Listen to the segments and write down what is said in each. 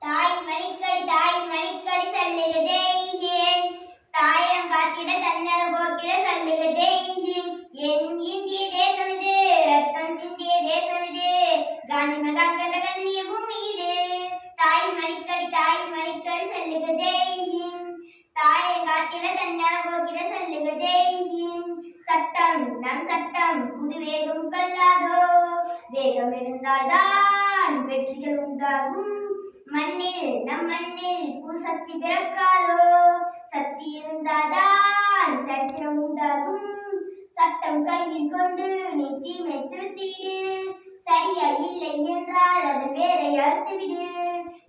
தாய் மணிக்கடி தாய் மணிக்கடி சொல்லுக ஜெய் ஹிந்த். தாயம் காத்திட தன்னர போக்கிட சொல்லுக ஜெய் ஹிந்த். என் இந்திய தேசம் இது ரத்தம் சிந்திய தேசம் இது. காந்தி மகான் கண்ட கண்ணிய பூமி இது. தாய் மணிக்கடி தாய் மணிக்கடி சொல்லுக ஜெய் ஹிந்த். தாயம் காத்திட தன்னர போக்கிட சொல்லுக ஜெய் ஹிந்த். சட்டம் நம் சட்டம் புது வேகம் கொள்ளாதோ. வேகம் இருந்தால்தான் வெற்றிகள் உண்டாகும். மண்ணில் நம் மண்ணில் பூசக்தி பிறக்காதோ? சக்தி இருந்தால்தான் சரித்திரம் உண்டாகும். சட்டம் கையில் கொண்டு நீ தீமை திருத்திவிடு சரியா இல்லை என்றால் அது வேலை அறுத்துவிடு.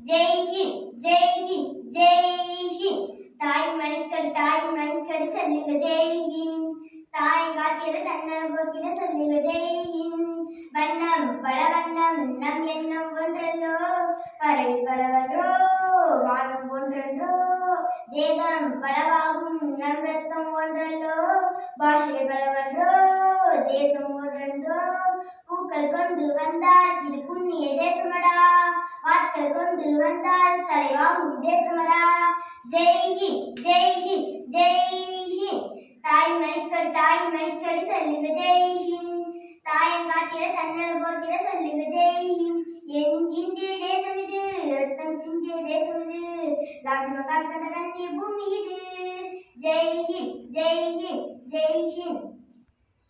ஜெய் ஹிந்த் ஜெய் ஹிந்த் ஜெய் ஹிந்த். தாய் மணிக்கடு தாய் மணிக்கடு சொல்லுங்க ஜெய் ஹிந்த். தாய் காத்திர தன்னை போக்கிட சொல்லுங்க ஜெய் ஹிந்த் வண்ணம் பல வண்ணம் நம் எண்ணம் ஒன்றல்லோ பறவை பலவன்றோ வானம் ஒன்றன்றோ தேகம் பலவாகும் நம் ரத்தம் ஒன்றல்லோ பாஷை பலவன்றோ தேசம் ஒன்றன்றோ பூக்கள் கொண்டு வந்தால் இது புண்ணிய தேசமடா. வாட்கள் கொண்டு வந்தால் தலைவாங்கும் தேசமடா. ஜெய் ஹிந்த் ஜெய் ஹிந்த் ஜெய் ஹிந்த். தாய் மணிக்கடி தாய் மணிக்கடி சொல்லுங்க ஜெய் ஹிந்த். தாயம் காட்டிட தன்னல் போக்கிட சொல்லுக ஜெய் ஹிந்த் என் இந்திய தேசம் இது ரத்தம் சிந்திய தேசம் இது காந்தி மகான் கண்ட கண்ணிய பூமி